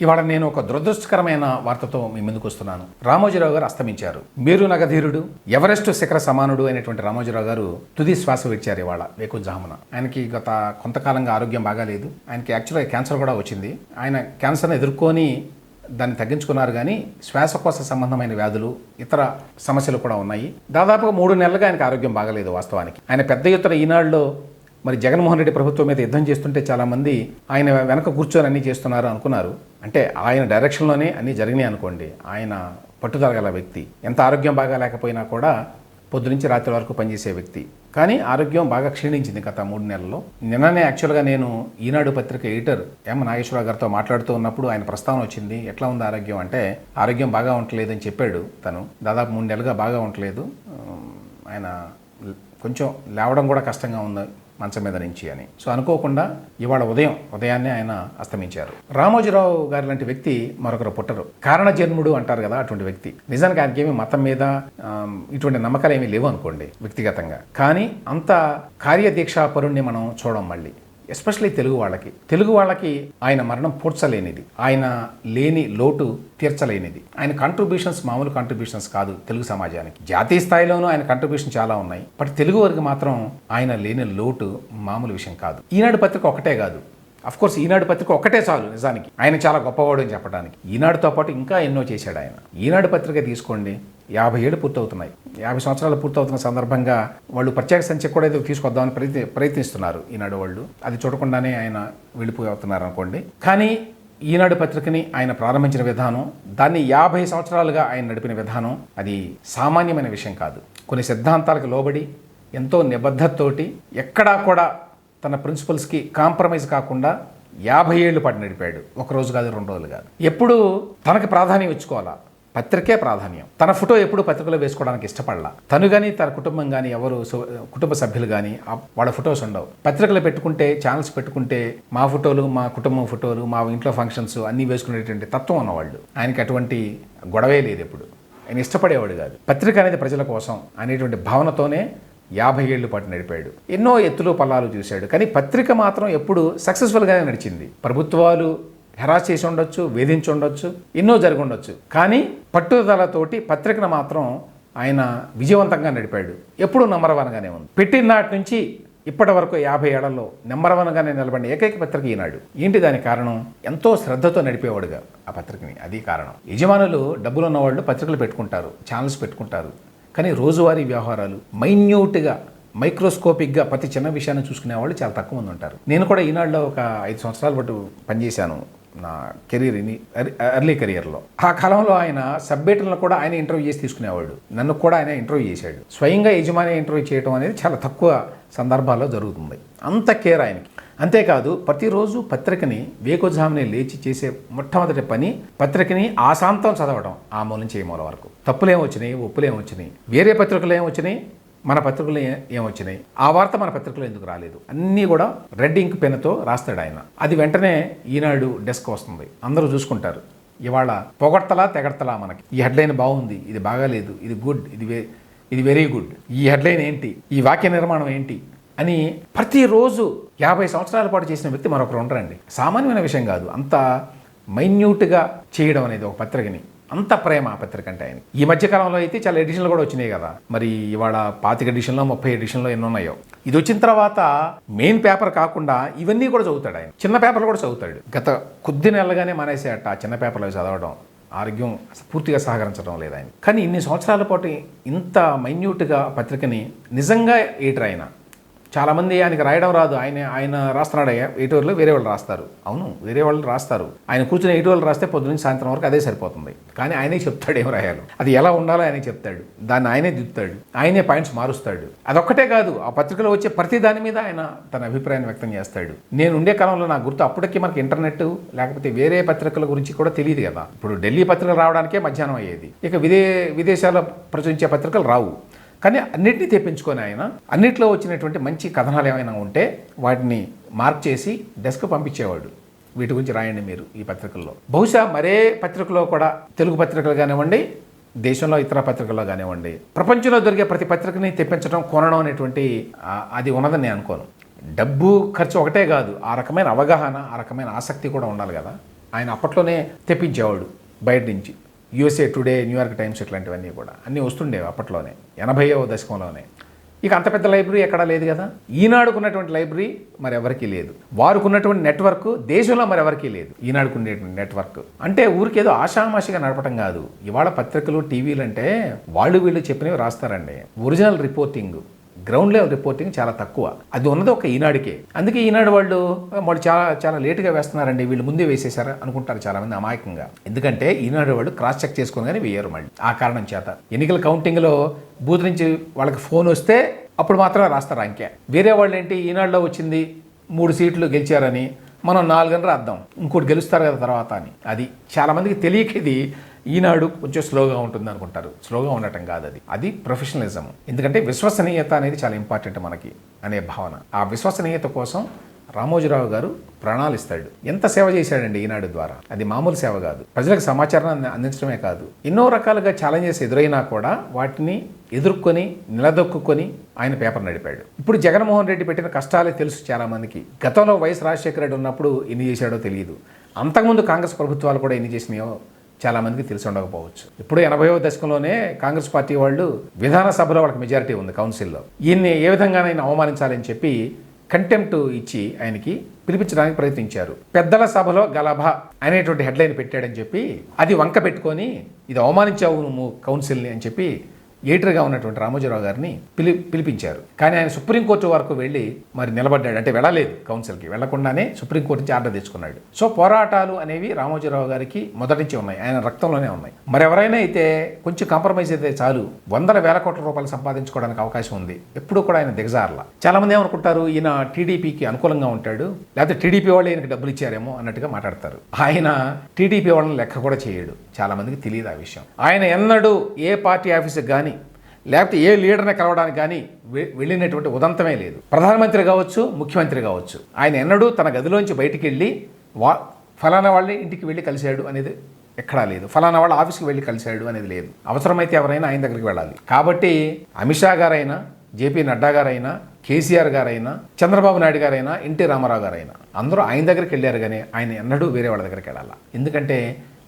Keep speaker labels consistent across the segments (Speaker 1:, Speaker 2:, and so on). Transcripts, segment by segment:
Speaker 1: ఇవాళ నేను ఒక దురదృష్టకరమైన వార్తతో మీ ముందుకు వస్తున్నాను. రామోజీరావు గారు అస్తమించారు. మీరు నగధీరుడు ఎవరెస్ట్ శిఖర సమానుడు అయినటువంటి రామోజీరావు గారు తుది శ్వాస విడిచారు ఇవాళ వేకుంజామున ఆయనకి గత కొంతకాలంగా ఆరోగ్యం బాగాలేదు. ఆయనకి యాక్చువల్గా క్యాన్సర్ కూడా వచ్చింది. ఆయన క్యాన్సర్ని ఎదుర్కొని దాన్ని తగ్గించుకున్నారు కానీ శ్వాసకోశ సంబంధమైన వ్యాధులు ఇతర సమస్యలు కూడా ఉన్నాయి. దాదాపుగా మూడు నెలలుగా ఆయనకు ఆరోగ్యం బాగలేదు వాస్తవానికి. ఆయన పెద్ద ఎత్తున ఈనాడులో మరి జగన్మోహన్ రెడ్డి ప్రభుత్వం మీద యుద్ధం చేస్తుంటే చాలామంది ఆయన వెనక కూర్చొని అన్నీ చేస్తున్నారు అనుకున్నారు. అంటే ఆయన డైరెక్షన్లోనే అన్నీ జరిగినాయి అనుకోండి. ఆయన పట్టుదల గల వ్యక్తి. ఎంత ఆరోగ్యం బాగా లేకపోయినా కూడా పొద్దు నుంచి రాత్రి వరకు పనిచేసే వ్యక్తి. కానీ ఆరోగ్యం బాగా క్షీణించింది గత మూడు నెలల్లో. నిన్ననే యాక్చువల్గా నేను ఈనాడు పత్రిక ఎడిటర్ ఎం. నాగేశ్వరరావు గారితో మాట్లాడుతూ ఉన్నప్పుడు ఆయన ప్రస్తావన వచ్చింది ఎట్లా ఉంది ఆరోగ్యం అంటే ఆరోగ్యం బాగా ఉండలేదని చెప్పాడు తను. దాదాపు మూడు నెలలుగా బాగా ఉండలేదు ఆయన కొంచెం లేవడం కూడా కష్టంగా ఉంది. మంచం మీద నుంచి అని. సో అనుకోకుండా ఇవాళ ఉదయం ఉదయాన్నే ఆయన అస్తమించారు. రామోజీరావు గారి లాంటి వ్యక్తి మరొకరు పుట్టరు. కారణ జన్ముడు అంటారు కదా అటువంటి వ్యక్తి. నిజానికి ఆయనకి ఏమి మతం మీద ఇటువంటి నమ్మకాలు ఏమీ లేవు అనుకోండి వ్యక్తిగతంగా. కానీ అంత కార్యదీక్షాపరుణ్ణి మనం చూడం మళ్ళీ. ఎస్పెషల్లీ తెలుగు వాళ్ళకి. తెలుగు వాళ్ళకి ఆయన మరణం పూడ్చలేనిది. ఆయన లేని లోటు తీర్చలేనిది. ఆయన కంట్రిబ్యూషన్స్ మామూలు కంట్రిబ్యూషన్స్ కాదు తెలుగు సమాజానికి. జాతీయ స్థాయిలోనూ ఆయన కంట్రిబ్యూషన్ చాలా ఉన్నాయి. బట్ తెలుగు వారికి మాత్రం ఆయన లేని లోటు మామూలు విషయం కాదు. ఈనాడు పత్రిక ఒకటే కాదు. అఫ్ కోర్స్ ఈనాడు పత్రిక ఒకటే చాలు నిజానికి. ఆయన చాలా గొప్పవాడు అని చెప్పడానికి. ఈనాడుతో పాటు ఇంకా ఎన్నో చేశాడు ఆయన. ఈనాడు పత్రిక తీసుకోండి. యాభై ఏళ్ళు పూర్తవుతున్నాయి. యాభై సంవత్సరాలు పూర్తవుతున్న సందర్భంగా వాళ్ళు ప్రత్యేక సంఖ్య కూడా ఏదో తీసుకొద్దామని ప్రయత్ని ప్రయత్నిస్తున్నారు ఈనాడు వాళ్ళు. అది చూడకుండానే ఆయన వెళ్ళిపోతున్నారు అవుతున్నారు అనుకోండి కానీ ఈనాడు పత్రికని ఆయన ప్రారంభించిన విధానం దాన్ని యాభై సంవత్సరాలుగా ఆయన నడిపిన విధానం అది సామాన్యమైన విషయం కాదు. కొన్ని సిద్ధాంతాలకు లోబడి ఎంతో నిబద్ధతతోటి ఎక్కడా కూడా తన ప్రిన్సిపల్స్కి కాంప్రమైజ్ కాకుండా యాభై ఏళ్ళు పాటు నడిపాడు. ఒక రోజు కాదు రెండు రోజులు కాదు. ఎప్పుడు తనకి ప్రాధాన్యం ఇచ్చుకోవాలా? పత్రికే ప్రాధాన్యం. తన ఫోటో ఎప్పుడు పత్రికలో వేసుకోవడానికి ఇష్టపడలా. తను కానీ తన కుటుంబం కానీ ఎవరు కుటుంబ సభ్యులు కానీ వాళ్ళ ఫొటోస్ ఉండవు. పత్రికలు పెట్టుకుంటే ఛానల్స్ పెట్టుకుంటే మా ఫోటోలు మా కుటుంబం ఫోటోలు మా ఇంట్లో ఫంక్షన్స్ అన్నీ వేసుకునేటువంటి తత్వం ఉన్నవాళ్ళు. ఆయనకి అటువంటి గొడవే లేదు ఎప్పుడు. ఆయన ఇష్టపడేవాడు కాదు. పత్రిక అనేది ప్రజల కోసం అనేటువంటి భావనతోనే యాభై ఏళ్ళు పాటు నడిపాడు. ఎన్నో ఎత్తులు పల్లాలు చూశాడు. కానీ పత్రిక మాత్రం ఎప్పుడు సక్సెస్ఫుల్గానే నడిచింది. ప్రభుత్వాలు హెరాస్ చేసి ఉండొచ్చు వేధించి ఉండొచ్చు ఎన్నో జరిగి ఉండొచ్చు. కానీ పట్టుదలతోటి పత్రికను మాత్రం ఆయన విజయవంతంగా నడిపాడు. ఎప్పుడు నెంబర్ వన్గానే ఉంది. పెట్టిన నాటి నుంచి ఇప్పటి వరకు యాభై ఏళ్ళలో నెంబర్ వన్గానే నిలబడిన ఏకైక పత్రిక ఈనాడు. ఏంటి దాని కారణం? ఎంతో శ్రద్ధతో నడిపేవాడుగా ఆ పత్రికని. అది కారణం. యజమానులు డబ్బులు ఉన్నవాళ్ళు పత్రికలు పెట్టుకుంటారు ఛానల్స్ పెట్టుకుంటారు. కానీ రోజువారీ వ్యవహారాలు మైన్యూట్గా మైక్రోస్కోపిక్గా ప్రతి చిన్న విషయాన్ని చూసుకునే వాళ్ళు చాలా తక్కువ మంది ఉంటారు. నేను కూడా ఈనాడులో ఒక ఐదు సంవత్సరాల పాటు పనిచేశాను. నా కెరీర్ ఎర్లీ కెరియర్లో. ఆ కాలంలో ఆయన సబ్బేటర్లను కూడా ఆయన ఇంటర్వ్యూ చేసి తీసుకునేవాడు. నన్ను కూడా ఆయన ఇంటర్వ్యూ చేశాడు. స్వయంగా యజమాని ఇంటర్వ్యూ చేయడం అనేది చాలా తక్కువ సందర్భాల్లో జరుగుతుంది. అంత కేర్ ఆయనకి. అంతేకాదు ప్రతిరోజు పత్రికని వేకుజామునే లేచి చేసే మొట్టమొదటి పని పత్రికని ఆశాంతం చదవడం ఆ మూల నుంచి మూల వరకు. తప్పులేం వచ్చినాయి ఒప్పులేం వచ్చినాయి. వేరే పత్రికలు ఏం వచ్చినాయి? మన పత్రికలు ఏమొచ్చినాయి? ఆ వార్త మన పత్రికలో ఎందుకు రాలేదు? అన్నీ కూడా రెడ్ ఇంక్ పెన్తో రాస్తాడు ఆయన. అది వెంటనే ఈనాడు డెస్క్ వస్తుంది. అందరూ చూసుకుంటారు. ఇవాళ పొగడ్తలా తెగడతలా మనకి. ఈ హెడ్లైన్ బాగుంది ఇది బాగాలేదు ఇది గుడ్ ఇది వే ఇది వెరీ గుడ్. ఈ హెడ్లైన్ ఏంటి? ఈ వాక్య నిర్మాణం ఏంటి? అని ప్రతిరోజు యాభై సంవత్సరాల పాటు చేసిన వ్యక్తి మరొకరు ఉండరండి. సామాన్యమైన విషయం కాదు. అంత మైన్యూట్గా చేయడం అనేది ఒక పత్రికని. అంత ప్రేమ ఆ పత్రిక అంటే ఆయన ఈ మధ్య కాలంలో అయితే చాలా ఎడిషన్లు కూడా వచ్చినాయి కదా. మరి ఇవాళ పాతిక ఎడిషన్లో ముప్పై ఎడిషన్లో ఎన్ని ఉన్నాయో. ఇది వచ్చిన తర్వాత మెయిన్ పేపర్ కాకుండా ఇవన్నీ కూడా చదువుతాడు ఆయన. చిన్న పేపర్లు కూడా చదువుతాడు. గత కొద్ది నెలలుగానే మానేసేట ఆ చిన్న పేపర్లో చదవడం. ఆరోగ్యం పూర్తిగా సహకరించడం లేదు ఆయన. కానీ ఇన్ని సంవత్సరాల పాటు ఇంత మైన్యూట్గా పత్రికని నిజంగా ఏటర్ ఆయన చాలామంది ఆయనకి రాయడం రాదు. ఆయన ఆయన రాస్తున్నాడు. ఎయిటోర్లు వేరే వాళ్ళు రాస్తారు. అవును వేరే వాళ్ళు రాస్తారు. ఆయన కూర్చుని ఎయిటోర్లు రాస్తే పొద్దున్న సాయంత్రం వరకు అదే సరిపోతుంది. కానీ ఆయనే చెప్తాడు ఏం రాయాలో. అది ఎలా ఉండాలో ఆయనే చెప్తాడు. దాన్ని ఆయనే దిద్దుతాడు. ఆయనే పాయింట్స్ మారుస్తాడు. అదొక్కటే కాదు ఆ పత్రికలో వచ్చే ప్రతి దాని మీద ఆయన తన అభిప్రాయాన్ని వ్యక్తం చేస్తాడు. నేను ఉండే కాలంలో నాకు గుర్తు అప్పటికి మనకి ఇంటర్నెట్ లేకపోతే వేరే పత్రికల గురించి కూడా తెలియదు కదా. ఇప్పుడు ఢిల్లీ పత్రికలు రావడానికే మధ్యాహ్నం అయ్యేది. ఇక విదే విదేశాల్లో ప్రచురించే పత్రికలు రావు. కానీ అన్నిటినీ తెప్పించుకొని ఆయన అన్నిట్లో వచ్చినటువంటి మంచి కథనాలు ఏమైనా ఉంటే వాటిని మార్క్ చేసి డెస్క్ పంపించేవాడు. వీటి గురించి రాయండి మీరు ఈ పత్రికల్లో. బహుశా మరే పత్రికలో కూడా తెలుగు పత్రికలు కానివ్వండి దేశంలో ఇతర పత్రికల్లో కానివ్వండి ప్రపంచంలో దొరికే ప్రతి పత్రికని తెప్పించడం కొనడం అనేటువంటి అది ఉన్నదని నేను అనుకోను. డబ్బు ఖర్చు ఒకటే కాదు ఆ రకమైన అవగాహన ఆ రకమైన ఆసక్తి కూడా ఉండాలి కదా. ఆయన అప్పట్లోనే తెప్పించేవాడు బయట నుంచి. యుఎస్ఏ టుడే న్యూయార్క్ టైమ్స్ ఇట్లాంటివన్నీ కూడా. అన్నీ వస్తుండేవి అప్పట్లోనే ఎనభైవ దశకంలోనే. ఇక అంత పెద్ద లైబ్రరీ ఎక్కడా లేదు కదా? ఈనాడుకున్నటువంటి లైబ్రరీ మరి ఎవరికీ లేదు. వారుకున్నటువంటి నెట్వర్క్ దేశంలో మరి ఎవరికీ లేదు. ఈనాడుకునేటువంటి నెట్వర్క్. అంటే ఊరికేదో ఆషామాషిగా నడపటం కాదు. ఇవాళ పత్రికలు టీవీలు అంటే వాళ్ళు వీళ్ళు చెప్పినవి రాస్తారండి. Original reporting. Ground level reporting చాలా తక్కువ. అది ఉన్నది ఒక ఈనాడికే. అందుకే ఈనాడు వాళ్ళు వాళ్ళు చాలా చాలా లేటుగా వేస్తున్నారండి వీళ్ళు ముందే వేసేశారా? అనుకుంటారు చాలామంది అమాయకంగా. ఎందుకంటే ఈనాడు వాళ్ళు క్రాస్ చెక్ చేసుకుని కానీ వేయరు మళ్ళీ. ఆ కారణం చేత. ఎన్నికల కౌంటింగ్లో బూత్ నుంచి వాళ్ళకి ఫోన్ వస్తే అప్పుడు మాత్రమే రాస్తారు అంకె. వేరే వాళ్ళు ఏంటి? ఈనాడులో వచ్చింది మూడు సీట్లు గెలిచారని మనం నాలుగని రాద్దాం. ఇంకోటి గెలుస్తారు కదా తర్వాత అని. అది చాలామందికి తెలియకేది తెలియక ఇది ఈనాడు కొంచెం స్లోగా ఉంటుంది అనుకుంటారు స్లోగా ఉండటం కాదు అది అది ప్రొఫెషనలిజం. ఎందుకంటే విశ్వసనీయత అనేది చాలా ఇంపార్టెంట్ మనకి అనే భావన. ఆ విశ్వసనీయత కోసం రామోజీరావు గారు ప్రాణాలు ఇస్తాడు. ఎంత సేవ చేశాడండి ఈనాడు ద్వారా? అది మామూలు సేవ కాదు. ప్రజలకు సమాచారాన్ని అందించడమే కాదు. ఎన్నో రకాలుగా ఛాలెంజెస్ ఎదురైనా కూడా వాటిని ఎదుర్కొని నిలదొక్కుని ఆయన పేపర్ నడిపాడు. ఇప్పుడు జగన్మోహన్ రెడ్డి పెట్టిన కష్టాలే తెలుసు చాలా మందికి గతంలో వైఎస్ రాజశేఖర రెడ్డి ఉన్నప్పుడు ఎన్ని చేశాడో తెలియదు అంతకుముందు కాంగ్రెస్ ప్రభుత్వాలు కూడా ఎన్ని చేసినాయో చాలా మందికి తెలిసి ఉండకపోవచ్చు. ఇప్పుడు ఎనభైవ దశకంలోనే కాంగ్రెస్ పార్టీ వాళ్ళు విధానసభలో వాళ్ళకి మెజారిటీ ఉంది కౌన్సిల్లో. ఈయన్ని ఏ విధంగానైనా అవమానించాలని చెప్పి కంటెంప్ట్ ఇచ్చి ఆయనకి పిలిపించడానికి ప్రయత్నించారు. పెద్దల సభలో గలభ అనేటువంటి హెడ్లైన్ పెట్టాడని చెప్పి అది వంక పెట్టుకొని ఇది అవమానించావు నువ్వు కౌన్సిల్ని అని చెప్పి ఎడిటర్గా ఉన్నటువంటి రామోజీరావు గారిని పిలి పిలిపించారు. కానీ ఆయన సుప్రీంకోర్టు వరకు వెళ్ళి మరి నిలబడ్డాడు. అంటే వెళ్ళలేదు కౌన్సిల్కి. వెళ్ళకుండానే సుప్రీంకోర్టు నుంచి ఆర్డర్ తెచ్చుకున్నాడు. సో పోరాటాలు అనేవి రామోజీరావు గారికి మొదటి నుంచి ఉన్నాయి. ఆయన రక్తంలోనే ఉన్నాయి. మరి ఎవరైనా అయితే కొంచెం కాంప్రమైజ్ అయితే చాలు. వందల వేల కోట్ల రూపాయలు సంపాదించుకోవడానికి అవకాశం ఉంది. ఎప్పుడు కూడా ఆయన దిగజారల. చాలా మంది ఏమనుకుంటారు? ఈయన టీడీపీకి అనుకూలంగా ఉంటాడు. లేకపోతే టీడీపీ వాళ్ళు ఈయనకి డబ్బులు ఇచ్చారేమో అన్నట్టుగా మాట్లాడతారు. ఆయన టీడీపీ వాళ్ళని లెక్క కూడా చేయడు. చాలామందికి తెలియదు ఆ విషయం. ఆయన ఎన్నడూ ఏ పార్టీ ఆఫీస్కి కానీ లేకపోతే ఏ లీడర్ని కలవడానికి కానీ వెళ్ళినటువంటి ఉదంతమే లేదు. ప్రధానమంత్రి కావచ్చు ముఖ్యమంత్రి కావచ్చు. ఆయన ఎన్నడూ తన గదిలోంచి బయటికి వెళ్ళి వా ఫలానా వాళ్ళ ఇంటికి వెళ్ళి కలిశాడు అనేది ఎక్కడా లేదు. ఫలానా వాళ్ళ ఆఫీస్కి వెళ్ళి కలిశాడు అనేది లేదు. అవసరమైతే ఎవరైనా ఆయన దగ్గరికి వెళ్ళాలి. కాబట్టి అమిత్ షా గారైనా జేపీ నడ్డా గారైనా కేసీఆర్ గారైనా చంద్రబాబు నాయుడు గారైనా ఎన్టీ రామారావు గారైనా అందరూ ఆయన దగ్గరికి వెళ్ళారు కానీ ఆయన ఎన్నడూ వేరే వాళ్ళ దగ్గరికి వెళ్ళాలి. ఎందుకంటే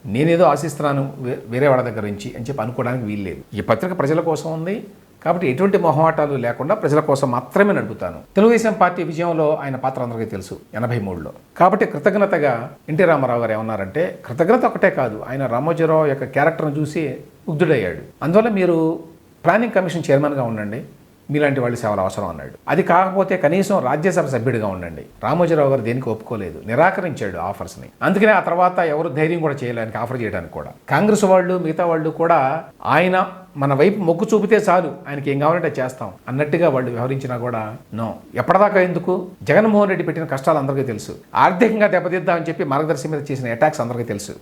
Speaker 1: నేనేదో ఆశిస్తున్నాను వేరే వాళ్ళ దగ్గర నుంచి అని చెప్పి అనుకోవడానికి వీల్లేదు. ఈ పత్రిక ప్రజల కోసం ఉంది. కాబట్టి ఎటువంటి మొహమాటాలు లేకుండా ప్రజల కోసం మాత్రమే నడుపుతాను. తెలుగుదేశం పార్టీ విజయంలో ఆయన పాత్ర అందరికీ తెలుసు ఎనభై మూడులో. కాబట్టి కృతజ్ఞతగా ఎన్టీ రామారావు గారు ఏమన్నారంటే కృతజ్ఞత ఒకటే కాదు ఆయన రామోజీరావు యొక్క క్యారెక్టర్ను చూసి ముగ్ధుడయ్యాడు అందువల్ల మీరు ప్లానింగ్ కమిషన్ చైర్మన్గా ఉండండి. మీలాంటి వాళ్ళ సేవలు అవసరం అన్నాడు. అది కాకపోతే కనీసం రాజ్యసభ సభ్యుడిగా ఉండండి. రామోజీరావు గారు దేనికి ఒప్పుకోలేదు? నిరాకరించాడు ఆఫర్స్ని. అందుకనే ఆ తర్వాత ఎవరు ధైర్యం కూడా చేయలేనికి ఆఫర్ చేయడానికి కూడా. కాంగ్రెస్ వాళ్ళు మిగతా వాళ్ళు కూడా ఆయన మన వైపు మొగ్గు చూపితే చాలు. ఆయనకి ఏం కావాలంటే చేస్తాం. అన్నట్టుగా వాళ్ళు వ్యవహరించినా కూడా నో. ఎప్పటిదాకా ఎందుకు? జగన్మోహన్ రెడ్డి పెట్టిన కష్టాలు అందరికీ తెలుసు. ఆర్థికంగా దెబ్బతిద్దామని చెప్పి మార్గదర్శి మీద చేసిన అటాక్స్ అందరికీ తెలుసు.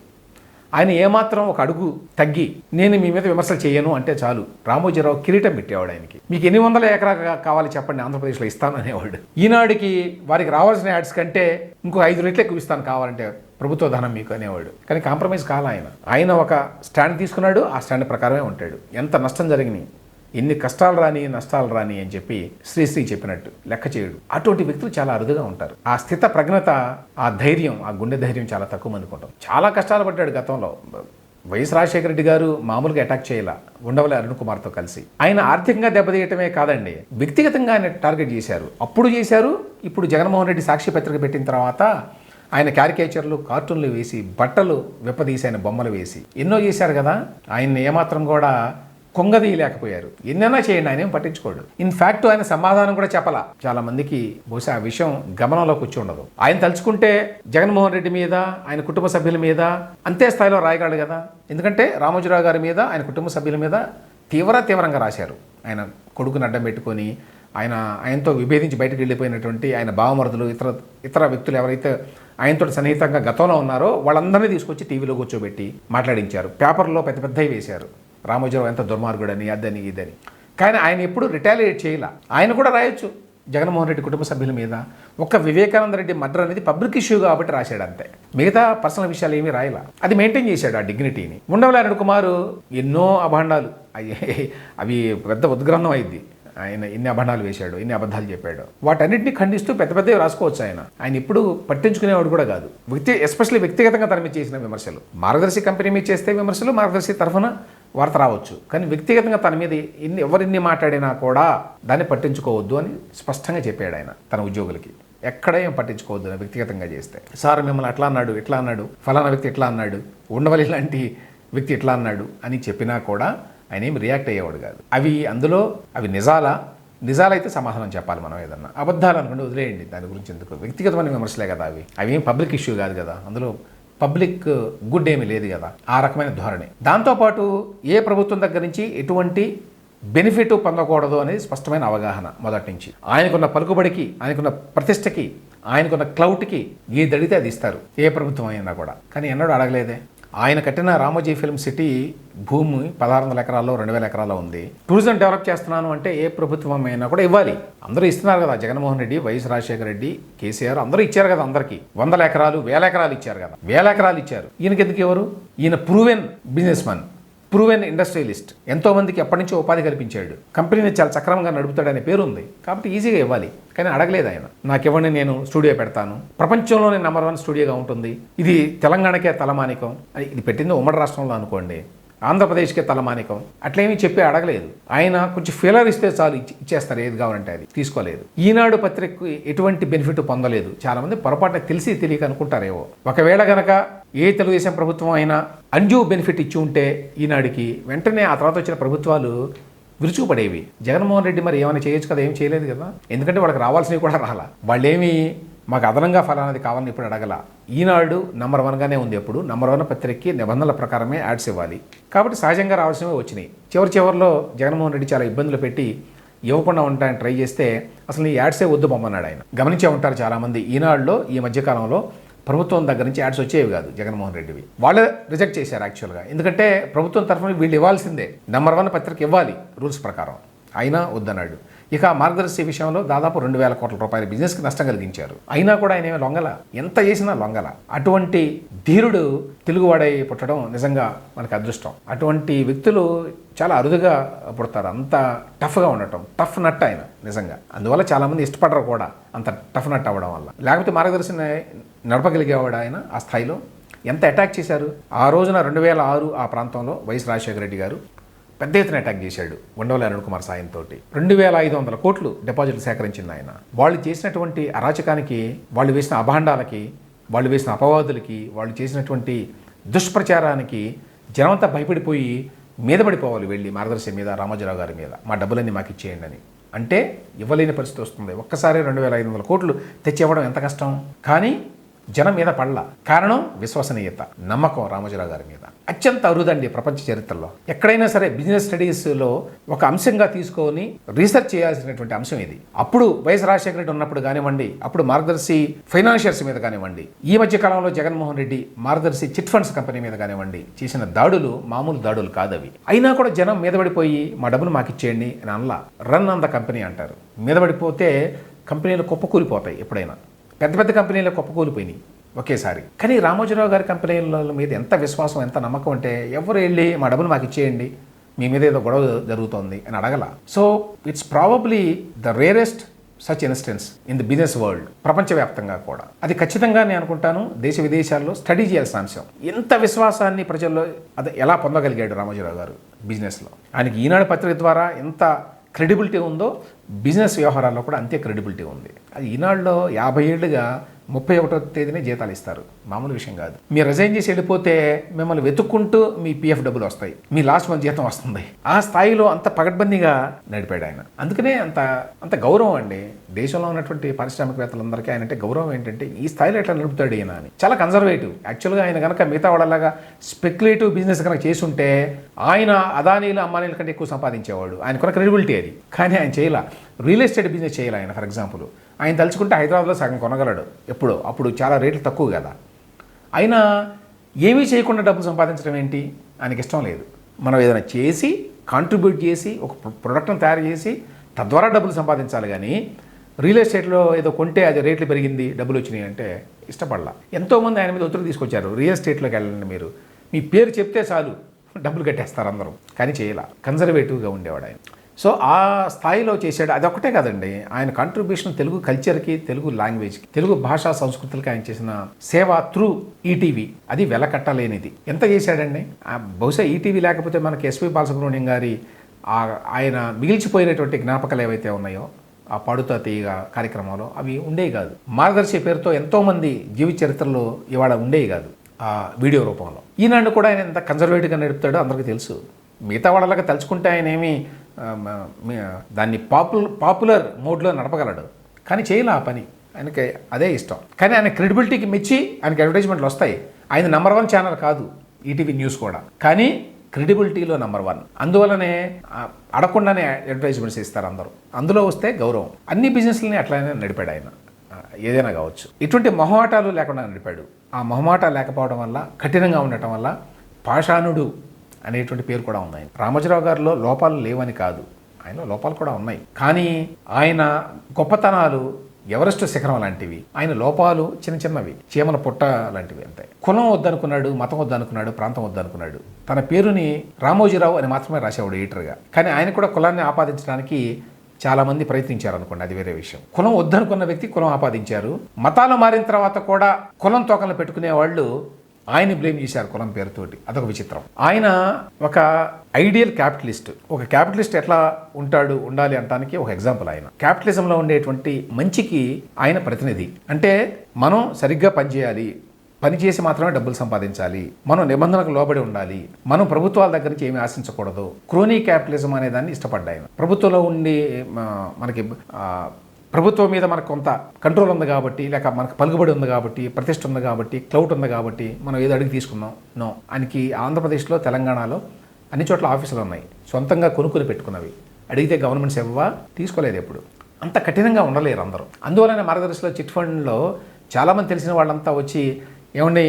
Speaker 1: ఆయన ఏమాత్రం ఒక అడుగు తగ్గి నేను మీ మీద విమర్శలు చేయను అంటే చాలు. రామోజీరావు కిరీటం పెట్టేవాడు ఆయనకి. మీకు ఎన్ని వందల ఎకరా కావాలి చెప్పండి ఆంధ్రప్రదేశ్లో ఇస్తాను అనేవాడు. ఈనాడికి వారికి రావాల్సిన యాడ్స్ కంటే ఇంకో ఐదు రెట్లు ఎక్కువ ఇస్తాను కావాలంటే ప్రభుత్వ ధనం మీకు అనేవాడు. కానీ కాంప్రమైజ్ కాల ఆయన. ఆయన ఒక స్టాండ్ తీసుకున్నాడు ఆ స్టాండ్ ప్రకారమే ఉంటాడు. ఎంత నష్టం జరిగినాయి. ఎన్ని కష్టాలు రాని నష్టాలు రాని అని చెప్పి శ్రీశ్రీ చెప్పినట్టు లెక్క చేయడు. అటువంటి వ్యక్తులు చాలా అరుదుగా ఉంటారు. ఆ స్థిత ప్రజ్ఞత ఆ ధైర్యం ఆ గుండె ధైర్యం చాలా తక్కువ మందికి ఉంటాం చాలా కష్టాలు పడ్డాడు గతంలో. వైఎస్ రాజశేఖర రెడ్డి గారు మామూలుగా అటాక్ చేయాల. ఉండవల్లి అరుణ్ కుమార్తో కలిసి. ఆయన ఆర్థికంగా దెబ్బతీయటమే కాదండి. వ్యక్తిగతంగా ఆయన టార్గెట్ చేశారు. అప్పుడు చేశారు ఇప్పుడు జగన్మోహన్ రెడ్డి సాక్షి పత్రిక పెట్టిన తర్వాత ఆయన క్యారికేచర్లు కార్టూన్లు వేసి బట్టలు విప్పదీసి ఆయన బొమ్మలు వేసి. ఎన్నో చేశారు కదా. ఆయన్ని ఏమాత్రం కూడా కొంగదీయలేకపోయారు. ఎన్నైనా చేయండి ఆయన ఏం పట్టించుకోడు. ఇన్ఫ్యాక్ట్ ఆయన సమాధానం కూడా చెప్పాల. చాలా మందికి బహుశా ఆ విషయం గమనంలోకి వచ్చి ఉండదు ఆయన తలుచుకుంటే జగన్మోహన్ రెడ్డి మీద ఆయన కుటుంబ సభ్యుల మీద అంతే స్థాయిలో రాయగలడు కదా. ఎందుకంటే రామోజీరావు గారి మీద ఆయన కుటుంబ సభ్యుల మీద తీవ్ర తీవ్రంగా రాశారు. ఆయన కొడుకుని అడ్డం పెట్టుకొని ఆయన ఆయనతో విభేదించి బయటకు వెళ్ళిపోయినటువంటి ఆయన భావమరుదులు ఇతర ఇతర వ్యక్తులు ఎవరైతే ఆయనతో సన్నిహితంగా గతంలో ఉన్నారో వాళ్ళందరినీ తీసుకొచ్చి టీవీలో కూర్చోబెట్టి మాట్లాడించారు. పేపర్లో పెద్ద పెద్దవి వేశారు. రామోజీరావు ఎంత దుర్మార్గుడని అదని ఇదని కానీ ఆయన ఎప్పుడు రిటాలియేట్ చేయాల. ఆయన కూడా రాయొచ్చు. జగన్మోహన్ రెడ్డి కుటుంబ సభ్యుల మీద ఒక్క వివేకానంద రెడ్డి మర్డర్ అనేది పబ్లిక్ ఇష్యూ కాబట్టి రాశాడు అంతే. మిగతా పర్సనల్ విషయాలు ఏమీ రాయలా. అది మెయింటైన్ చేశాడు ఆ డిగ్నిటీని. ఉండవల్లి కుమారు ఎన్నో అభాండాలు. అవి పెద్ద ఉద్గ్రంథం అయింది. ఆయన ఎన్ని అభాండాలు వేశాడు ఎన్ని అబద్ధాలు చెప్పాడు. వాటన్నిటిని ఖండిస్తూ పెద్ద పెద్దవి రాసుకోవచ్చు ఆయన. ఆయన ఇప్పుడు పట్టించుకునేవాడు కూడా కాదు. వ్యక్తి ఎస్పెషల్లీ వ్యక్తిగతంగా తన మీద చేసిన విమర్శలు. మార్గదర్శి కంపెనీ మీద చేస్తే విమర్శలు మార్గదర్శి తరఫున వార్త రావచ్చు. కానీ వ్యక్తిగతంగా తన మీద ఎన్ని ఎవరిన్ని మాట్లాడినా కూడా దాన్ని పట్టించుకోవద్దు అని స్పష్టంగా చెప్పాడు ఆయన తన ఉద్యోగులకి. ఎక్కడ ఏం పట్టించుకోవద్దు వ్యక్తిగతంగా చేస్తే. సార్ మిమ్మల్ని అట్లా అన్నాడు ఇట్లా అన్నాడు ఫలానా వ్యక్తి ఇట్లా అన్నాడు ఉండవల్లి లాంటి వ్యక్తి ఇట్లా అన్నాడు అని చెప్పినా కూడా ఆయన ఏం రియాక్ట్ అయ్యేవాడు కాదు. అవి అందులో అవి నిజాలా నిజాలైతే సమాధానం చెప్పాలి మనం ఏదన్నా. అబద్ధాలు అనుకుంటే వదిలేయండి దాని గురించి ఎందుకు? వ్యక్తిగతమైన విమర్శలే కదా అవి. అవి ఏం పబ్లిక్ ఇష్యూ కాదు కదా. అందులో పబ్లిక్ గుడ్ ఏమీ లేదు కదా ఆ రకమైన ధోరణి. దాంతోపాటు ఏ ప్రభుత్వం దగ్గర నుంచి ఎటువంటి బెనిఫిట్ పొందకూడదు అనేది స్పష్టమైన అవగాహన మొదటి నుంచి. ఆయనకున్న పలుకుబడికి ఆయనకున్న ప్రతిష్టకి ఆయనకున్న క్లౌట్కి ఏది అడిగితే అది ఇస్తారు ఏ ప్రభుత్వం అయినా కూడా. కానీ ఎన్నడూ అడగలేదే. ఆయన కట్టిన రామోజీ ఫిల్మ్ సిటీ భూమి పదహారు వందల ఎకరాల్లో రెండు వేల ఎకరాల్లో ఉంది. టూరిజం డెవలప్ చేస్తున్నాను అంటే ఏ ప్రభుత్వం అయినా కూడా ఇవ్వాలి. అందరూ ఇస్తున్నారు కదా జగన్మోహన్ రెడ్డి వైఎస్ రాజశేఖర రెడ్డి కేసీఆర్ అందరూ ఇచ్చారు కదా అందరికీ. వందల ఎకరాలు వేల ఎకరాలు ఇచ్చారు కదా. వేల ఎకరాలు ఇచ్చారు. ఈయనకి ఎందుకు ఎవరు? ఈయన proven businessman proven industrialist. ఎంతోమందికి ఎప్పటి నుంచో ఉపాధి కల్పించాడు. కంపెనీని చాలా సక్రమంగా నడుపుతాడనే పేరు ఉంది కాబట్టి ఈజీగా ఇవ్వాలి. కానీ అడగలేదు ఆయన. నాకివ్వండి నేను స్టూడియో పెడతాను. ప్రపంచంలోనే నెంబర్ వన్ స్టూడియోగా ఉంటుంది. ఇది తెలంగాణకే తలమానికం. ఇది పెట్టింది ఉమ్మడి రాష్ట్రంలో అనుకోండి. ఆంధ్రప్రదేశ్కే తలమానికం. అట్లేమీ చెప్పి అడగలేదు. ఆయన కొంచెం ఫీలర్ ఇస్తే చాలు ఇచ్చి- ఇచ్చేస్తారు ఏది కావాలంటే అది. తీసుకోలేదు. ఈనాడు పత్రికకు ఎటువంటి బెనిఫిట్ పొందలేదు. చాలామంది పొరపాటున తెలిసి తెలియక అనుకుంటారేవో ఒకవేళ గనక ఏ తెలుగుదేశం ప్రభుత్వం అయినా అంజూ బెనిఫిట్ ఇచ్చి ఉంటే ఈనాడికి వెంటనే ఆ తర్వాత వచ్చిన ప్రభుత్వాలు విరుచుకుపడేవి. జగన్మోహన్ రెడ్డి మరి ఏమైనా చేయొచ్చు కదా? ఏం చేయలేదు కదా? ఎందుకంటే వాళ్ళకి రావాల్సినవి కూడా రాలా. వాళ్ళేమి మాకు అదనంగా ఫలానది కావాలని ఇప్పుడు అడగల. ఈనాడు నంబర్ వన్గానే ఉంది ఎప్పుడు. నంబర్ వన్ పత్రికకి నిబంధనల ప్రకారమే యాడ్స్ ఇవ్వాలి. కాబట్టి సహజంగా రావాల్సినవి వచ్చినాయి. చివరి చివరిలో జగన్మోహన్ రెడ్డి చాలా ఇబ్బందులు పెట్టి ఇవ్వకుండా ఉంటాయని ట్రై చేస్తే అసలు ఈ యాడ్సే వద్దు పొమ్మన్నాడు ఆయన. గమనించే ఉంటారు చాలామంది. ఈనాడులో ఈ మధ్యకాలంలో ప్రభుత్వం దగ్గర నుంచి యాడ్స్ వచ్చేవి కాదు జగన్మోహన్ రెడ్డివి. వాళ్ళే రిజెక్ట్ చేశారు యాక్చువల్గా. ఎందుకంటే ప్రభుత్వం తరఫున వీళ్ళు ఇవ్వాల్సిందే. నెంబర్ వన్ పత్రిక ఇవ్వాలి రూల్స్ ప్రకారం. అయినా వద్దన్నాడు. ఇక మార్గదర్శి విషయంలో దాదాపు రెండు వేల కోట్ల రూపాయల బిజినెస్కి నష్టం కలిగించారు. అయినా కూడా ఆయన లొంగల. ఎంత చేసినా లొంగల. అటువంటి ధీరుడు తెలుగువాడై పుట్టడం నిజంగా మనకి అదృష్టం. అటువంటి వ్యక్తులు చాలా అరుదుగా పుడతారు. అంత టఫ్గా ఉండటం. టఫ్ నట్ ఆయన నిజంగా. అందువల్ల చాలామంది ఇష్టపడరు కూడా అంత టఫ్ నట్ అవ్వడం వల్ల. లేకపోతే మార్గదర్శన నడపగలిగేవాడు ఆయన ఆ స్థాయిలో. ఎంత అటాక్ చేశారు? ఆ రోజున రెండు వేల ఆరు ఆ ప్రాంతంలో వైఎస్ రాజశేఖర రెడ్డి గారు. పెద్ద ఎత్తున అటాక్ చేశాడు ఉండవల్లి అరుణ్ కుమార్ సాయంతో రెండు వేల ఐదు వందల కోట్లు డిపాజిట్లు సేకరించింది ఆయన. వాళ్ళు చేసినటువంటి అరాచకానికి వాళ్ళు వేసిన అభాండాలకి వాళ్ళు వేసిన అపవాదులకి వాళ్ళు చేసినటువంటి దుష్ప్రచారానికి జనమంతా భయపడిపోయి మీద పడిపోవాలి వెళ్ళి మార్గదర్శి మీద రామోజీరావు గారి మీద. మా డబ్బులన్నీ మాకు ఇచ్చేయండి అని. అంటే ఇవ్వలేని పరిస్థితి వస్తుంది. ఒక్కసారి రెండు వేల ఐదు వందల కోట్లు తెచ్చి ఇవ్వడం ఎంత కష్టం? కానీ జనం మీద పడల. కారణం విశ్వసనీయత నమ్మకం రామోజీరావు గారి మీద. అత్యంత అరుదండి ప్రపంచ చరిత్రలో. ఎక్కడైనా సరే బిజినెస్ స్టడీస్లో ఒక అంశంగా తీసుకొని రీసెర్చ్ చేయాల్సినటువంటి అంశం ఇది. అప్పుడు వైఎస్ రాజశేఖర రెడ్డి ఉన్నప్పుడు కానివ్వండి అప్పుడు మార్గదర్శి ఫైనాన్షియర్స్ మీద కానివ్వండి ఈ మధ్య కాలంలో జగన్మోహన్ రెడ్డి మార్గదర్శి చిట్ ఫండ్స్ కంపెనీ మీద కానివ్వండి చేసిన దాడులు మామూలు దాడులు కాదవి. అయినా కూడా జనం మీద పడిపోయి మా డబ్బులు మాకు ఇచ్చేయండి అని అనలా. రన్ అన్ ద కంపెనీ అంటారు. మీద పడిపోతే కంపెనీలు కుప్పకూలిపోతాయి ఎప్పుడైనా. పెద్ద పెద్ద కంపెనీలు కుప్పకూలిపోయినాయి ఒకేసారి. కానీ రామోజీరావు గారి కంపెనీల మీద ఎంత విశ్వాసం ఎంత నమ్మకం అంటే ఎవరు వెళ్ళి మా డబ్బులు మాకు ఇచ్చేయండి మీ మీద ఏదో గొడవ జరుగుతోంది అని అడగల. So it's probably the rarest such instance in the business world ప్రపంచవ్యాప్తంగా కూడా. అది ఖచ్చితంగా నేను అనుకుంటాను దేశ విదేశాల్లో స్టడీ చేయాల్సిన అంశం. ఎంత విశ్వాసాన్ని ప్రజల్లో అది ఎలా పొందగలిగాడు రామోజీరావు గారు బిజినెస్లో ఆయనకి ఈనాడు పత్రిక ద్వారా ఎంత క్రెడిబిలిటీ ఉందో బిజినెస్ వ్యవహారాల్లో కూడా అంతే క్రెడిబిలిటీ ఉంది. అది ఈనాడులో యాభై ఏళ్ళుగా ముప్పై ఒకటో తేదీనే జీతాలు ఇస్తారు. మామూలు విషయం కాదు. మీరు రిజైన్ చేసి వెళ్ళిపోతే మిమ్మల్ని వెతుక్కుంటూ మీ పిఎఫ్ డబ్బులు వస్తాయి. మీ లాస్ట్ మంత్ జీతం వస్తుంది. ఆ స్థాయిలో అంత పగడ్బందీగా నడిపాడు ఆయన. అందుకనే అంత అంత గౌరవం అండి. దేశంలో ఉన్నటువంటి పారిశ్రామికవేత్తలందరికీ ఆయన అంటే గౌరవం ఏంటంటే ఈ స్థాయిలో ఎట్లా నడుపుతాడు ఈయన అని. చాలా కన్జర్వేటివ్ యాక్చువల్గా ఆయన కనుక మిగతా వాళ్ళలాగా స్పెక్యులేటివ్ బిజినెస్ కనుక చేసుంటే ఆయన అదానీలు అమ్మానీల కంటే ఎక్కువ సంపాదించేవాడు. ఆయనకున్న క్రెడిబిలిటీ అది. కానీ ఆయన చేయాల. రియల్ ఎస్టేట్ బిజినెస్ చేయాలి ఆయన ఫర్ ఎగ్జాంపుల్ ఆయన తలుచుకుంటే హైదరాబాద్లో సగం కొనగలడు ఎప్పుడో. అప్పుడు చాలా రేట్లు తక్కువ కదా. అయినా ఏమీ చేయకుండా డబ్బులు సంపాదించడం ఏంటి? ఆయనకి ఇష్టం లేదు. మనం ఏదైనా చేసి కాంట్రిబ్యూట్ చేసి ఒక ప్రొడక్ట్ని తయారు చేసి తద్వారా డబ్బులు సంపాదించాలి కానీ రియల్ ఎస్టేట్లో ఏదో కొంటే అది రేట్లు పెరిగింది డబ్బులు వచ్చినాయి అంటే ఇష్టపడలా. ఎంతోమంది ఆయన మీద ఒత్తిడి తీసుకొచ్చారు. రియల్ ఎస్టేట్లోకి వెళ్ళండి మీరు. మీ పేరు చెప్తే చాలు. డబ్బులు కట్టేస్తారు అందరూ. కానీ చేయాల. కన్జర్వేటివ్గా ఉండేవాడు ఆయన. సో ఆ స్థాయిలో చేశాడు. అదొకటే కదండి. ఆయన కాంట్రిబ్యూషన్ తెలుగు కల్చర్కి తెలుగు లాంగ్వేజ్కి తెలుగు భాషా సంస్కృతులకి ఆయన చేసిన సేవ త్రూ ఈటీవీ అది వెలకట్టలేనిది. ఎంత చేశాడండి? ఆ బహుశా ఈటీవీ లేకపోతే మనకి ఎస్పి బాలసుబ్రహ్మణ్యం గారి ఆయన మిగిల్చిపోయినటువంటి జ్ఞాపకాలు ఏవైతే ఉన్నాయో ఆ పాడుతా తీయగా కార్యక్రమంలో అవి ఉండేవి కాదు. మార్గదర్శి పేరుతో ఎంతోమంది జీవిత చరిత్రలో ఇవాళ ఉండేవి కాదు ఆ వీడియో రూపంలో. ఈనాడు కూడా ఆయన ఎంత కన్జర్వేటివ్గా నడుపుతాడో అందరికీ తెలుసు. మిగతా వాళ్ళలాగా తలుచుకుంటే ఆయన ఏమి దాన్ని పాపులర్ పాపులర్ మోడ్లో నడపగలడు. కానీ చేయలే ఆ పని. ఆయనకి అదే ఇష్టం. కానీ ఆయన క్రెడిబిలిటీకి మెచ్చి ఆయనకి అడ్వర్టైజ్మెంట్లు వస్తాయి. ఆయన నెంబర్ వన్ ఛానల్ కాదు ఈటీవీ న్యూస్ కూడా. కానీ క్రెడిబిలిటీలో నెంబర్ వన్. అందువలనే అడగకుండానే అడ్వర్టైజ్మెంట్స్ ఇస్తారు అందరూ. అందులో వస్తే గౌరవం. అన్ని బిజినెస్లని అట్లానే నడిపాడు ఆయన. ఏదైనా కావచ్చు. ఇటువంటి మొహమాటాలు లేకుండా నడిపాడు. ఆ మొహమాట లేకపోవడం వల్ల కఠినంగా ఉండటం వల్ల పాషాణుడు అనేటువంటి పేరు కూడా ఉంది ఆయన రామోజీరావు గారిలో లోపాలు లేవని కాదు. ఆయనలో లోపాలు కూడా ఉన్నాయి. కానీ ఆయన గొప్పతనాలు ఎవరెస్ట్ శిఖరం లాంటివి. ఆయన లోపాలు చిన్న చిన్నవి. చీమల పుట్ట లాంటివి అంతే. కులం వద్దనుకున్నాడు మతం వద్దనుకున్నాడు ప్రాంతం వద్దనుకున్నాడు. తన పేరుని రామోజీరావు అని మాత్రమే రాసేవాడు ఎడిటర్గా. కానీ ఆయన కూడా కులాన్ని ఆపాదించడానికి చాలా మంది ప్రయత్నించారు అనుకోండి అది వేరే విషయం. కులం వద్దనుకున్న వ్యక్తి కులం ఆపాదించారు. మతాలు మారిన తర్వాత కూడా కులం తోకలు పెట్టుకునే వాళ్ళు ఆయన బ్లేమ్ చేశారు కులం పేరుతోటి. అదొక విచిత్రం. ఆయన ఒక ఐడియల్ క్యాపిటలిస్ట్. ఒక క్యాపిటలిస్ట్ ఎట్లా ఉంటాడు ఉండాలి అంటానికి ఒక ఎగ్జాంపుల్ ఆయన. క్యాపిటలిజంలో ఉండేటువంటి మంచికి ఆయన ప్రతినిధి. అంటే మనం సరిగ్గా పనిచేయాలి పని చేసి మాత్రమే డబ్బులు సంపాదించాలి. మనం నిబంధనలకు లోబడి ఉండాలి. మనం ప్రభుత్వాల దగ్గర నుంచి ఏమి ఆశించకూడదు. క్రోనీ క్యాపిటలిజం అనే దాన్ని ఇష్టపడ్డాయి ప్రభుత్వంలో ఉండి మనకి ప్రభుత్వం మీద మనకు కొంత కంట్రోల్ ఉంది కాబట్టి లేక మనకు పలుకుబడి ఉంది కాబట్టి ప్రతిష్ట ఉంది కాబట్టి క్లౌట్ ఉంది కాబట్టి మనం ఏదో అడిగి తీసుకున్నాం నో ఆయనకి ఆంధ్రప్రదేశ్లో తెలంగాణలో అన్ని చోట్ల ఆఫీసులు ఉన్నాయి. సొంతంగా కొనుక్కుని పెట్టుకున్నవి. అడిగితే గవర్నమెంట్స్ ఇవ్వవా తీసుకోలేదు ఎప్పుడు. అంత కఠినంగా ఉండలేరు అందరూ. అందువలన మార్గదర్శిలో చిట్ ఫండ్లో చాలామంది తెలిసిన వాళ్ళంతా వచ్చి ఏమండి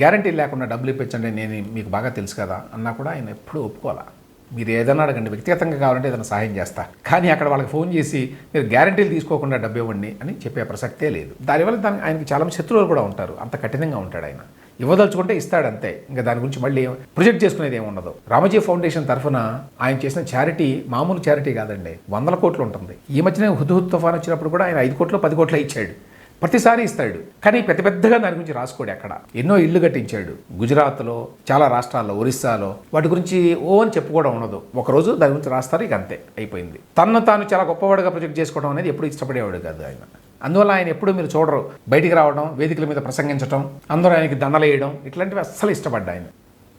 Speaker 1: గ్యారంటీ లేకుండా డబ్బులు ఇప్పించండి నేను మీకు బాగా తెలుసు కదా అన్నా కూడా ఆయన ఎప్పుడూ ఒప్పుకోవాలా? మీరు ఏదైనా అడగండి వ్యక్తిగతంగా కావాలంటే ఏదైనా సహాయం చేస్తా. కానీ అక్కడ వాళ్ళకి ఫోన్ చేసి మీరు గ్యారంటీలు తీసుకోకుండా డబ్బు ఇవ్వండి అని చెప్పే ప్రసక్తే లేదు. దానివల్ల దానికి ఆయనకి చాలా మంది శత్రువులు కూడా ఉంటారు. అంత కఠినంగా ఉంటాడు ఆయన. ఇవ్వదలుచుకుంటే ఇస్తాడు అంతే. ఇంకా దాని గురించి మళ్ళీ ప్రొజెక్ట్ చేసుకునేది ఏమి ఉండదు. రామజీ ఫౌండేషన్ తరఫున ఆయన చేసిన చారిటీ మామూలు చారిటీ కాదండి. వందల కోట్లు ఉంటుంది. ఈ మధ్యనే హుద్హుద్ తుఫాన్ వచ్చినప్పుడు కూడా ఆయన ఐదు కోట్లు పది కోట్లు ఇచ్చాడు. ప్రతిసారి ఇస్తాడు. కానీ పెద్ద పెద్దగా దాని గురించి రాసుకోడు ఎక్కడ. ఎన్నో ఇళ్ళు కట్టించాడు. గుజరాత్లో చాలా రాష్ట్రాల్లో ఒరిస్సాలో. వాటి గురించి ఓ అని చెప్పుకోవడం ఉండదు. ఒకరోజు దాని గురించి రాస్తారు ఇక అంతే అయిపోయింది. తన్ను తాను చాలా గొప్పవాడుగా ప్రొజెక్ట్ చేసుకోవడం అనేది ఎప్పుడు ఇష్టపడేవాడు కాదు ఆయన. అందువల్ల ఆయన ఎప్పుడు మీరు చూడరు. బయటికి రావడం వేదికల మీద ప్రసంగించడం అందరూ ఆయనకి దండలేయడం ఇట్లాంటివి అస్సలు ఇష్టపడ్డా ఆయన.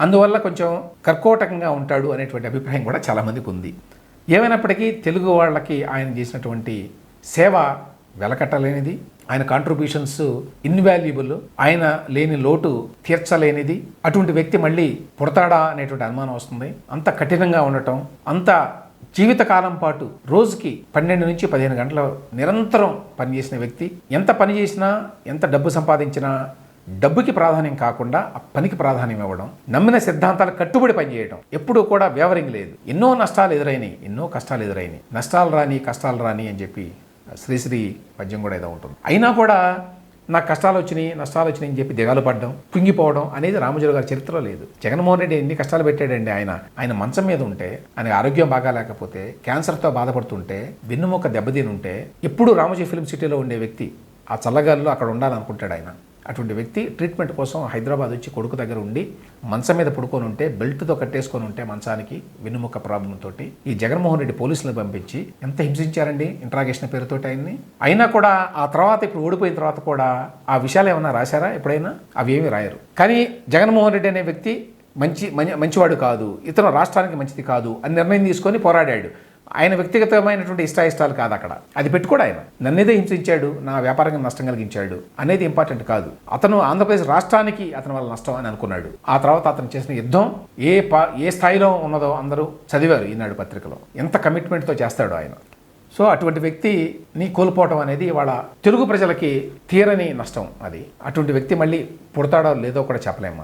Speaker 1: అందువల్ల కొంచెం కర్కోటకంగా ఉంటాడు అనేటువంటి అభిప్రాయం కూడా చాలామందికి ఉంది. ఏమైనప్పటికీ తెలుగు వాళ్ళకి ఆయన చేసినటువంటి సేవ వెలకట్టలేనిది. ఆయన కాంట్రిబ్యూషన్స్ ఇన్వాల్యుబుల్ ఆయన లేని లోటు తీర్చలేనిది. అటువంటి వ్యక్తి మళ్ళీ పుడతాడా అనేటువంటి అనుమానం వస్తుంది. అంత కఠినంగా ఉండటం అంత జీవితకాలం పాటు రోజుకి పన్నెండు నుంచి పదిహేను గంటల నిరంతరం పనిచేసిన వ్యక్తి ఎంత పని చేసినా ఎంత డబ్బు సంపాదించినా డబ్బుకి ప్రాధాన్యం కాకుండా ఆ పనికి ప్రాధాన్యం ఇవ్వడం నమ్మిన సిద్ధాంతాలు కట్టుబడి పనిచేయడం ఎప్పుడూ కూడా వేవరింగ్ లేదు. ఎన్నో నష్టాలు ఎదురైనాయి ఎన్నో కష్టాలు ఎదురైనాయి. నష్టాలు రాని కష్టాలు రాని అని చెప్పి శ్రీశ్రీ పద్యం కూడా ఏదో ఉంటుంది. అయినా కూడా నాకు కష్టాలు వచ్చినాయి నష్టాలు వచ్చినాయి అని చెప్పి దిగాలు పడడం కుంగిపోవడం అనేది రామోజీరావు గారి చరిత్రలో లేదు. జగన్మోహన్ రెడ్డి ఎన్ని కష్టాలు పెట్టాడండి ఆయన. ఆయన మంచం మీద ఉంటే ఆయన ఆరోగ్యం బాగా లేకపోతే క్యాన్సర్తో బాధపడుతుంటే వెన్నుముక్క దెబ్బతిని ఉంటే ఎప్పుడు రామజీ ఫిల్మ్ సిటీలో ఉండే వ్యక్తి ఆ చల్లగాల్లో అక్కడ ఉండాలనుకుంటాడు ఆయన. అటువంటి వ్యక్తి ట్రీట్మెంట్ కోసం హైదరాబాద్ వచ్చి కొడుకు దగ్గర ఉండి మంచం మీద పడుకొని ఉంటే బెల్ట్తో కట్టేసుకొని ఉంటే మంచానికి వెన్నుముక్క ప్రాబ్లంతో తోటి ఈ జగన్మోహన్ రెడ్డి పోలీసులను పంపించి ఎంత హింసించారండి ఇంట్రాగేషన్ పేరుతోటి ఆయన్ని? అయినా కూడా ఆ తర్వాత ఇప్పుడు ఓడిపోయిన తర్వాత కూడా ఆ విషయాలు ఏమైనా రాశారా? ఎప్పుడైనా? అవి ఏమీ రాయరు. కానీ జగన్మోహన్ రెడ్డి అనే వ్యక్తి మంచి మంచి- మంచివాడు కాదు ఇతను రాష్ట్రానికి మంచిది కాదు అని నిర్ణయం తీసుకొని పోరాడాడు. ఆయన వ్యక్తిగతమైనటువంటి ఇష్టాయిష్టాలు కాదు అక్కడ. అది పెట్టుకోడు ఆయన. నన్నేదో హింసించాడు నా వ్యాపారంగా నష్టం కలిగించాడు అనేది ఇంపార్టెంట్ కాదు. అతను ఆంధ్రప్రదేశ్ రాష్ట్రానికి అతని వల్ల నష్టం అని అనుకున్నాడు. ఆ తర్వాత అతను చేసిన యుద్ధం ఏ పా ఏ స్థాయిలో ఉన్నదో అందరూ చదివారు ఈనాడు పత్రికలో. ఎంత కమిట్మెంట్తో చేస్తాడో ఆయన. సో అటువంటి వ్యక్తిని కోల్పోవటం అనేది వాళ్ళ తెలుగు ప్రజలకి తీరని నష్టం అది. అటువంటి వ్యక్తి మళ్ళీ పుడతాడో లేదో కూడా చెప్పలేము మనం.